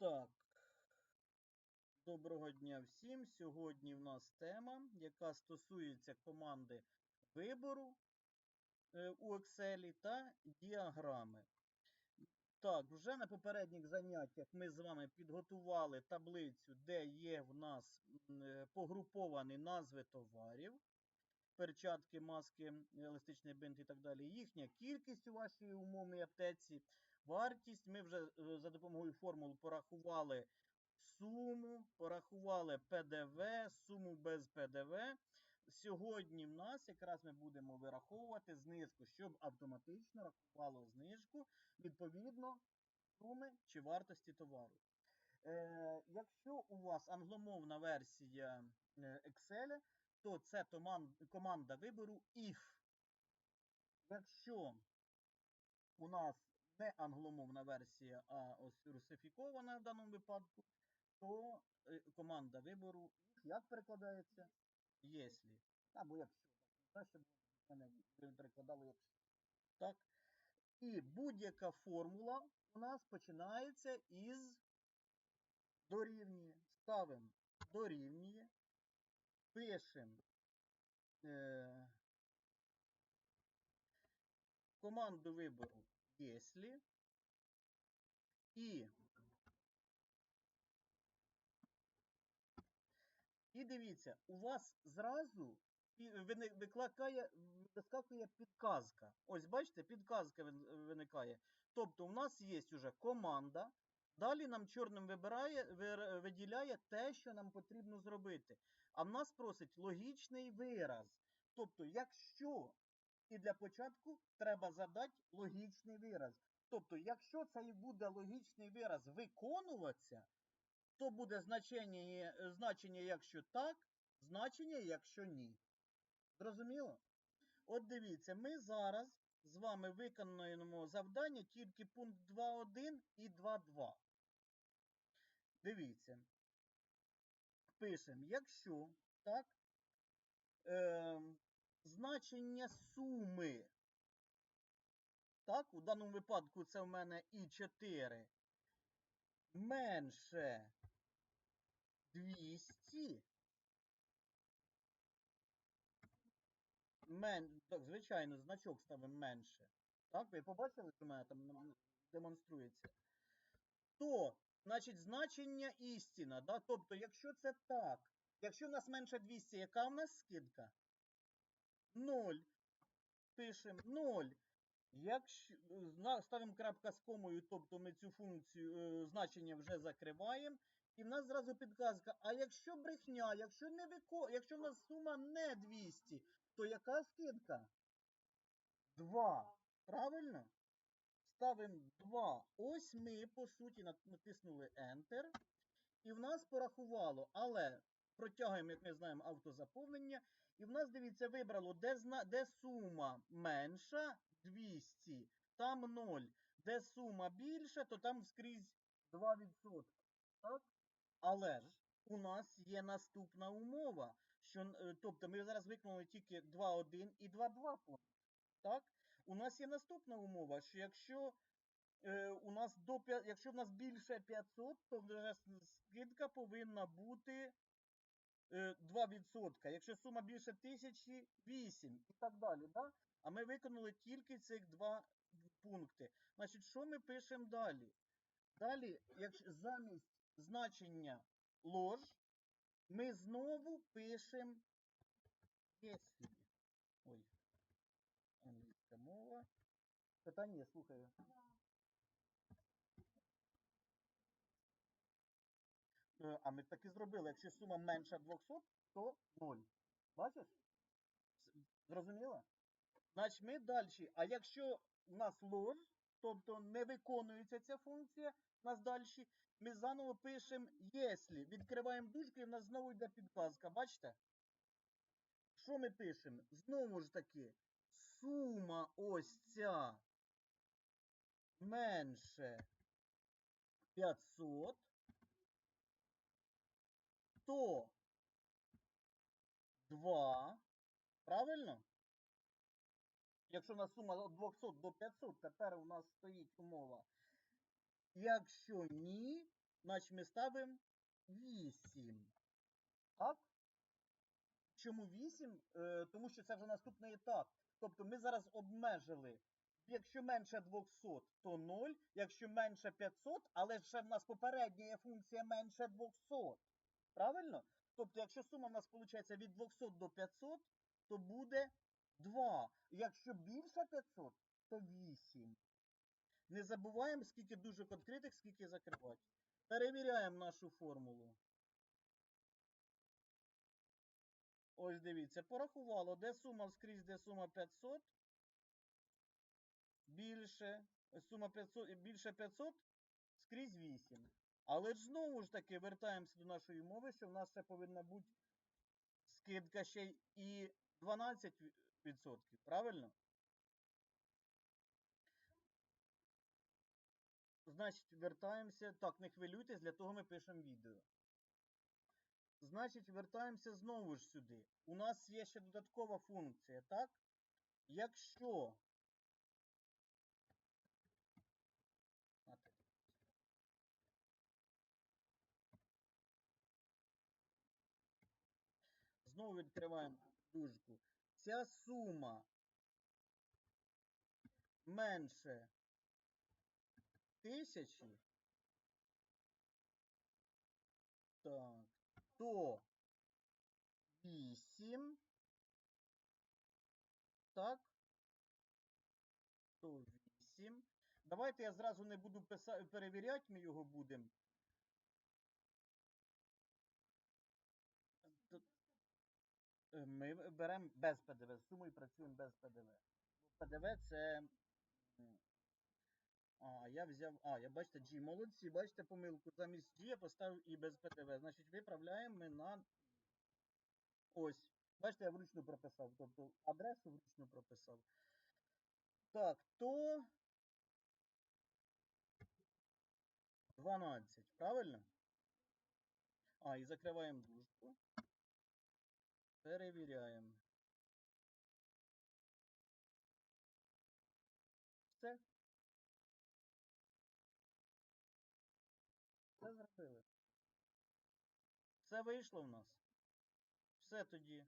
Так. Доброго дня всім. Сьогодні в нас тема, яка стосується команди вибору е, у Excel та діаграми. Так, вже на попередніх заняттях ми з вами підготували таблицю, де є в нас е, погруповані назви товарів, перчатки, маски, еластичний бинт і так далі. Їхня кількість у вашій умовній аптеці, вартість. Ми вже е, за допомогою формул порахували суму, порахували ПДВ, суму без ПДВ. Сьогодні в нас якраз ми будемо вираховувати знижку, щоб автоматично рахувало знижку відповідно суми чи вартості товару. Е, якщо у вас англомовна версія е, Excel, то це команда вибору if. Якщо у нас не англомовна версія, а ось русифікована в даному випадку, то е, команда вибору як перекладається? Єслі. Або якщо. Так, краще було перекладали якщо. Так. І будь-яка формула у нас починається із дорівнює. Ставимо дорівнює. Пишемо е, команду вибору если і І дивіться, у вас зразу викликає, вискакує підказка. Ось бачите, підказка виникає. Тобто, у нас є вже команда. Далі нам чорним вибирає, виділяє те, що нам потрібно зробити. А в нас просить логічний вираз. Тобто, якщо і для початку треба задати логічний вираз. Тобто, якщо цей буде логічний вираз виконуватися, то буде значення, е, значення, якщо так, значення, якщо ні. Зрозуміло? От дивіться, ми зараз з вами виконуємо завдання тільки пункт 2.1 і 2.2. Дивіться. Пишемо, якщо так, е, значення суми. Так, у даному випадку це в мене і 4 менше 200. Мен... Так, звичайно, значок ставимо менше. Так, ви побачили, що в мене там демонструється? То, значить, значення істина. Да? Тобто, якщо це так, якщо в нас менше 200, яка в нас скидка? 0. Пишемо 0. Якщо ставимо крапка з комою, тобто ми цю функцію е, значення вже закриваємо. І в нас зразу підказка. А якщо брехня, якщо не вико... якщо в нас сума не 200, то яка скидка? 2. Правильно? Ставимо 2. Ось ми, по суті, натиснули Enter. І в нас порахувало. Але протягуємо, як ми знаємо, автозаповнення. І в нас, дивіться, вибрало, де, зна... де сума менша 200, там 0. Де сума більша, то там скрізь 2%. Так? Але ж у нас є наступна умова. Що, е, тобто ми зараз виконали тільки 2.1 і 2.2 пункт. Так? У нас є наступна умова, що якщо е, у нас до якщо в нас більше 500, то вже скидка повинна бути 2%. Якщо сума більше 1000 – 8 і так далі. Да? А ми виконали тільки цих два пункти. Значить, що ми пишемо далі? Далі, якщо замість значення лож, ми знову пишемо если. Ой, англійська мова. Питання слухаю. Е, А ми так і зробили. Якщо сума менша 200, то 0. Бачиш? Зрозуміло? Значить, ми далі. А якщо у нас лож, тобто не виконується ця функція, у нас далі, ми заново пишемо «если». Відкриваємо дужку і в нас знову йде підказка. Бачите? Що ми пишемо? Знову ж таки, сума ось ця менше 500, то 2. Правильно? Якщо у нас сума від 200 до 500, тепер у нас стоїть умова. Якщо ні, Значить, ми ставимо 8. Так? Чому 8? Е, тому що це вже наступний етап. Тобто ми зараз обмежили. Якщо менше 200, то 0. Якщо менше 500, але ще в нас попередня є функція менше 200. Правильно? Тобто, якщо сума в нас виходить від 200 до 500, то буде 2. Якщо більше 500, то 8. Не забуваємо, скільки дужок відкритих, скільки закривати. Перевіряємо нашу формулу. Ось дивіться, порахувало, де сума скрізь, де сума 500. Більше. Сума 500, більше 500 скрізь 8. Але ж знову ж таки вертаємося до нашої мови, що в нас ще повинна бути скидка ще і 12%. Правильно? Значить, вертаємося. Так, не хвилюйтесь, для того ми пишемо відео. Значить, вертаємося знову ж сюди. У нас є ще додаткова функція, так? Якщо. А, так. Знову відкриваємо дужку. Ця сума менше тисячі. Так, то 8. Так. То 8. Давайте я зразу не буду писати, перевіряти, ми його будемо. Тут, е, Ми беремо без ПДВ, з сумою працюємо без ПДВ. Бо ПДВ це. А, я взяв. А, я бачите, G. Молодці, бачите помилку. Замість G я поставив і без ПДВ. Значить, виправляємо ми на. Ось. Бачите, я вручну прописав. Тобто адресу вручну прописав. Так, то. 12, правильно? А, і закриваємо дужку. Перевіряємо. Все. Все зробили. Все вийшло в нас. Все тоді.